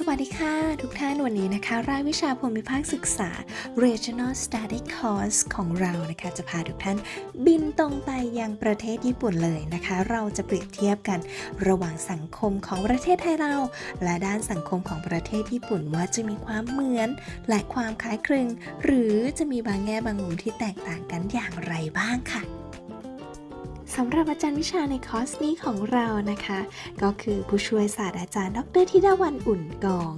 สวัสดีค่ะ ทุกท่านวันนี้นะคะ รายวิชาภูมิภาคศึกษา Regional Study Course ของเรานะคะ จะพาทุกท่านบินตรงไปยังประเทศญี่ปุ่นเลยนะคะ เราจะเปรียบเทียบกันระหว่างสังคมของประเทศไทยเรา และด้านสังคมของประเทศญี่ปุ่นว่าจะมีความเหมือน และความคล้ายคลึง หรือจะมีบางแง่บางมุมที่แตกต่างกันอย่างไรบ้างค่ะ สำหรับอาจารย์วิชาในคอร์สนี้ของเรานะคะ ก็คือผู้ช่วยศาสตราจารย์ ดรธิดาวันอุ่นกอง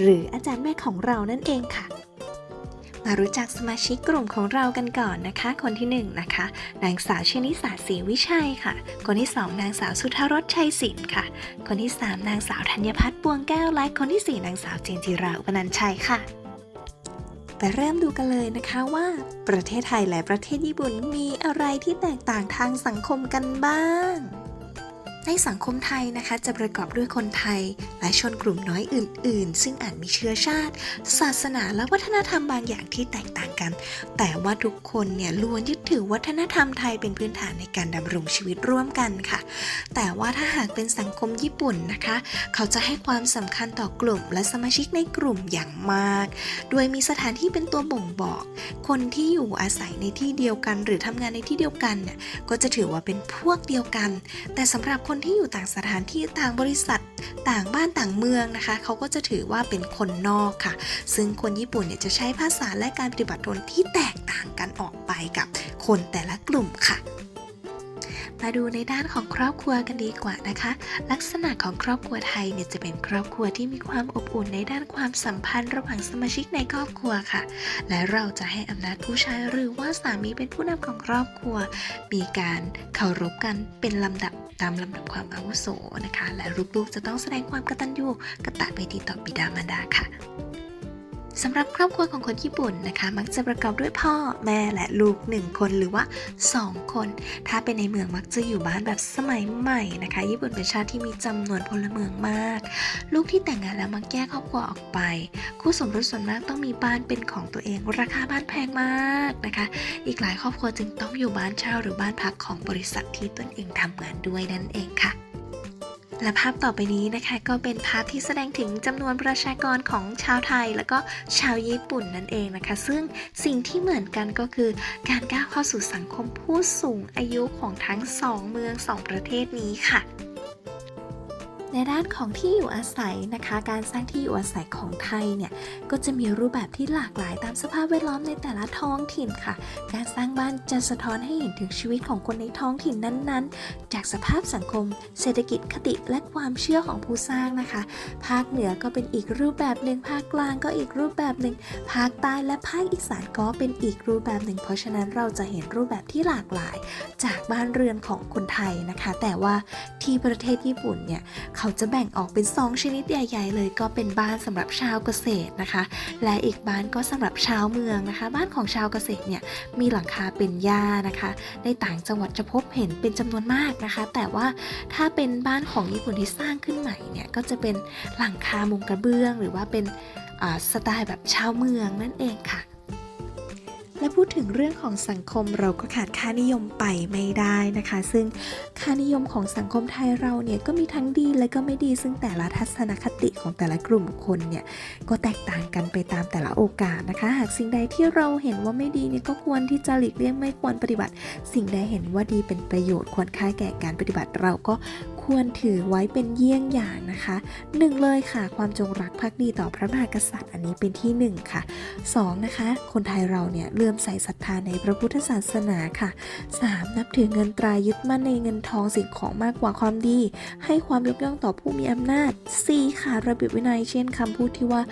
หรืออาจารย์แม่ของเรานั่นเองค่ะมารู้จักสมาชิกกลุ่มของเรากันก่อนนะคะ คนที่1นงนะคะ นางสาวชนิสาศรีวิชัยค่ะ คนที่ 2 นางสาวสุธารสชัยศิลป์ค่ะ คนที่ 3 นางสาวธัญพัฒน์ปวงแก้วและคนที่ 4 นางสาวเจนจิราอุปนันชัยค่ะ ไปเริ่มดูกันเลยนะคะว่า ประเทศไทยและประเทศญี่ปุ่นมีอะไรที่แตกต่างทางสังคมกันบ้าง ในสังคมไทยนะคะจะประกอบด้วยคนไทย และชนกลุ่มน้อยอื่น ๆ ซึ่งอาจมีเชื้อชาติ ศาสนาและวัฒนธรรมบางอย่างที่แตกต่างกัน แต่ว่าทุกคนเนี่ยล้วนยึดถือวัฒนธรรมไทยเป็นพื้นฐานในการดำรงชีวิตร่วมกันค่ะ แต่ว่าถ้าหากเป็นสังคมญี่ปุ่นนะคะ เขาจะให้ความสำคัญต่อกลุ่ม และสมาชิกในกลุ่มอย่างมาก โดยมีสถานที่เป็นตัวบ่งบอก คนที่อยู่อาศัยในที่เดียวกัน หรือทำงานในที่เดียวกันเนี่ยก็จะถือว่าเป็นพวกเดียวกัน แต่สำหรับคนนที่อยู่ต่างสถานที่ต่างบริษัท ต่างบ้านต่างเมืองนะคะ เขาก็จะถือว่าเป็นคนนอกค่ะ ซึ่งคนญี่ปุ่นเนี่ยจะใช้ภาษาและการปฏิบัติตนที่แตกต่างกันออกไปกับคนแต่ละกลุ่มค่ะมาดูในด้านของครอบครัวกันดีกว่านะคะ ลักษณะของครอบครัวไทยเนี่ยจะเป็นครอบครัวที่มีความอบอุ่นในด้านความสัมพันธ์ ระหว่างสมาชิกในครอบครัวค่ะ และเราจะให้อำนาจผู้ชายหรือว่าสามีเป็นผู้นำของครอบครัว มีการเคารพกันเป็นลำดับ ตามลำดับความอาวุโสนะคะ และลูกๆจะต้องแสดงความกตัญญูกตเวทีต่อบิดามารดาค่ะ สำหรับครอบครัวของคนญี่ปุ่นนะคะ มักจะประกอบด้วยพ่อแม่และลูกหนึ่งคนหรือว่า 2 คน ถ้าเป็นในเมืองมักจะอยู่บ้านแบบสมัยใหม่นะคะ ญี่ปุ่นเป็นชาติที่มีจำนวนพลเมืองมาก ลูกที่แต่งงานแล้วมักแยกครอบครัวออกไป คู่สมรสส่วนมากต้องมีบ้านเป็นของตัวเอง ราคาบ้านแพงมากนะคะ อีกหลายครอบครัวจึงต้องอยู่บ้านเช่าหรือบ้านพักของบริษัทที่ตนเองทำงานด้วยนั่นเองค่ะ และภาพต่อไปนี้นะคะก็เป็นภาพที่แสดงถึงจำนวนประชากรของชาวไทย แล้วก็ชาวญี่ปุ่นนั่นเองนะคะ ซึ่งสิ่งที่เหมือนกันก็คือ การก้าวเข้าสู่สังคมผู้สูงอายุของทั้งสองเมืองสองประเทศนี้ค่ะ ในด้านของที่อยู่อาศัยนะคะ การสร้างที่อยู่อาศัยของไทยเนี่ยก็จะมีรูปแบบที่หลากหลายตามสภาพแวดล้อมในแต่ละท้องถิ่นค่ะ การสร้างบ้านจะสะท้อนให้เห็นถึงชีวิตของคนในท้องถิ่นนั้นๆ จากสภาพสังคม เศรษฐกิจคติและความเชื่อของผู้สร้างนะคะ ภาคเหนือก็เป็นอีกรูปแบบหนึ่งภาคกลางก็อีกรูปแบบหนึ่งภาคใต้และภาคอีสานก็เป็นอีกรูปแบบหนึ่ง เพราะฉะนั้นเราจะเห็นรูปแบบที่หลากหลาย จากบ้านเรือนของคนไทยนะคะ แต่ว่าที่ประเทศญี่ปุ่นเนี่ยเขาจะแบ่งออกเป็น 2 ชนิดใหญ่ ๆ เลยก็เป็นบ้านสำหรับชาวเกษตรนะคะ และอีกบ้านก็สำหรับชาวเมืองนะคะ บ้านของชาวเกษตรเนี่ยมีหลังคาเป็นหญ้านะคะ ในต่างจังหวัดจะพบเห็นเป็นจำนวนมากนะคะ แต่ว่าถ้าเป็นบ้านของญี่ปุ่นที่สร้างขึ้นใหม่เนี่ยก็จะเป็นหลังคามุงกระเบื้อง หรือว่าเป็นสไตล์แบบชาวเมืองนั่นเองค่ะ และพูดถึงเรื่องของสังคมเราก็ขาดค่านิยมไปไม่ได้นะคะ ซึ่งค่านิยมของสังคมไทยเราเนี่ยก็มีทั้งดีและก็ไม่ดี ซึ่งแต่ละทัศนคติของแต่ละกลุ่มคนเนี่ยก็แตกต่างกันไปตามแต่ละโอกาสนะคะ หากสิ่งใดที่เราเห็นว่าไม่ดีเนี่ยก็ควรที่จะหลีกเลี่ยงไม่ควรปฏิบัติ สิ่งใดเห็นว่าดีเป็นประโยชน์ควรค่าแก่การปฏิบัติเราก็ ควรถือไว้เป็นเยี่ยงอย่างนะคะหนึ่งเลยค่ะ ความจงรักภักดีต่อพระมหากษัตริย์อันนี้เป็นที่หนึ่งค่ะ 2. นะคะ คนไทยเราเนี่ยเลื่อมใสศรัทธาในพระพุทธศาสนาค่ะ 3. นับถือเงินตรายึดมั่นในเงินทองสิ่งของมากกว่าความดี ให้ความยกย่องต่อผู้มีอำนาจ 4. ค่ะระเบียบวินัยเช่นคำพูดที่ว่า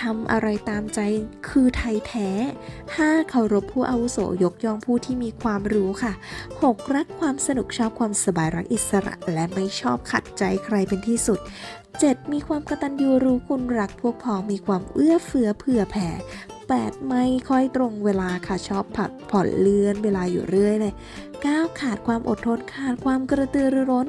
ทำอะไรตามใจคือไทยแท้ 5. เคารพผู้อาวุโสยกย่องผู้ที่มีความรู้ค่ะ 6. รักความสนุกชอบความสบายรักอิสระและไม่ชอบขัดใจใครเป็นที่สุด 7. มีความกระตัญญูรู้คุณรักพวกพ้องมีความเอื้อเฟื้อเผื่อแผ่ 8. ไม่ค่อยตรงเวลาค่ะชอบผัดผ่อนเลื่อนเวลาอยู่เรื่อยเลย 9. ขาดความอดทนขาดความกระตือรือร้น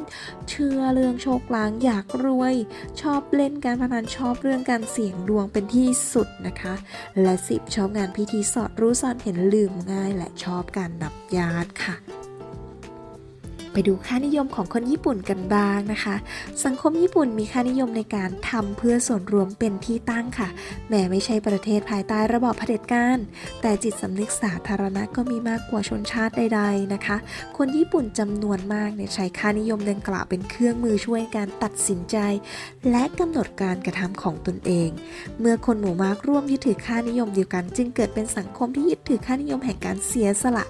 เชื่อเรื่องโชคลางอยากรวย ชอบเล่นการพนันชอบเรื่องการเสี่ยงดวงเป็นที่สุดนะคะ และ 10 ชอบงานพิธีสอดรู้สอดเห็นลืมง่าย และชอบการนับญาติค่ะ ไปดูค่านิยมของคนญี่ปุ่นกันบ้างนะคะ สังคมญี่ปุ่นมีค่านิยมในการทำเพื่อส่วนรวมเป็นที่ตั้งค่ะ แม้ไม่ใช่ประเทศภายใต้ระบอบเผด็จการ แต่จิตสำนึกสาธารณะก็มีมากกว่าชนชาติใดๆนะคะ คนญี่ปุ่นจำนวนมากเนี่ยใช้ค่านิยมดังกล่าวเป็นเครื่องมือช่วยการตัดสินใจ และกำหนดการกระทำของตนเอง เมื่อคนหมู่มากร่วมยึดถือค่านิยมเดียวกัน จึงเกิดเป็นสังคมที่ยึดถือค่านิยมแห่งการเสียสละ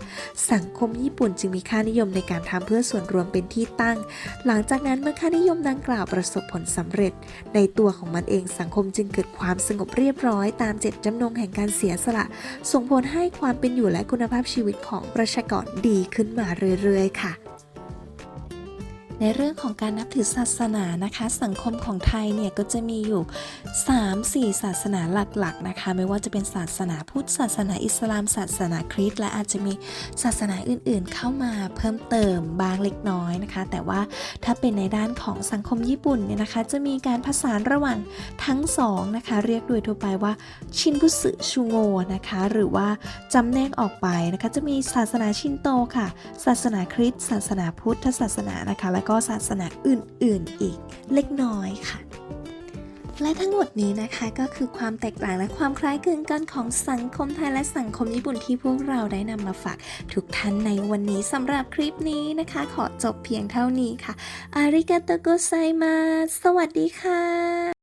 สังคมญี่ปุ่นจึงมีค่านิยมในการทำเพื่อส่วนรวมเป็นที่ตั้ง หลังจากนั้นเมื่อค่านิยมดังกล่าวประสบผลสำเร็จ ในตัวของมันเองสังคมจึงเกิดความสงบเรียบร้อยตามเจตจำนงแห่งการเสียสละ ส่งผลให้ความเป็นอยู่และคุณภาพชีวิตของประชากรดีขึ้นมาเรื่อยๆ ค่ะ ในเรื่องของการนับถือศาสนานะคะ สังคมของไทยเนี่ยก็จะมีอยู่ 3-4 ศาสนาหลักๆนะคะ ไม่ว่าจะเป็นศาสนาพุทธศาสนาอิสลาม ศาสนาคริสต์และอาจจะมีศาสนาอื่นๆ เข้ามาเพิ่มเติมบางเล็กน้อยนะคะ แต่ว่าถ้าเป็นในด้านของสังคมญี่ปุ่นเนี่ยนะคะ จะมีการผสานระหว่างทั้งสองนะคะ เรียกโดยทั่วไปว่าชินบุสึชูโงนะคะ หรือว่าจำแนกออกไปนะคะ จะมีศาสนาชินโตค่ะ ศาสนาคริสต์ศาสนาพุทธศาสนานะคะ แล้วก็ก็ศาสนาอื่นๆอีกเล็กน้อยค่ะ และทั้งหมดนี้นะคะก็คือความแตกต่างและความคล้ายคลึงกันของสังคมไทยและสังคมญี่ปุ่นที่พวกเราได้นำมาฝากทุกท่านในวันนี้สำหรับคลิปนี้นะคะ ขอจบเพียงเท่านี้ค่ะอาริกาโตโกไซมาสวัสดีค่ะ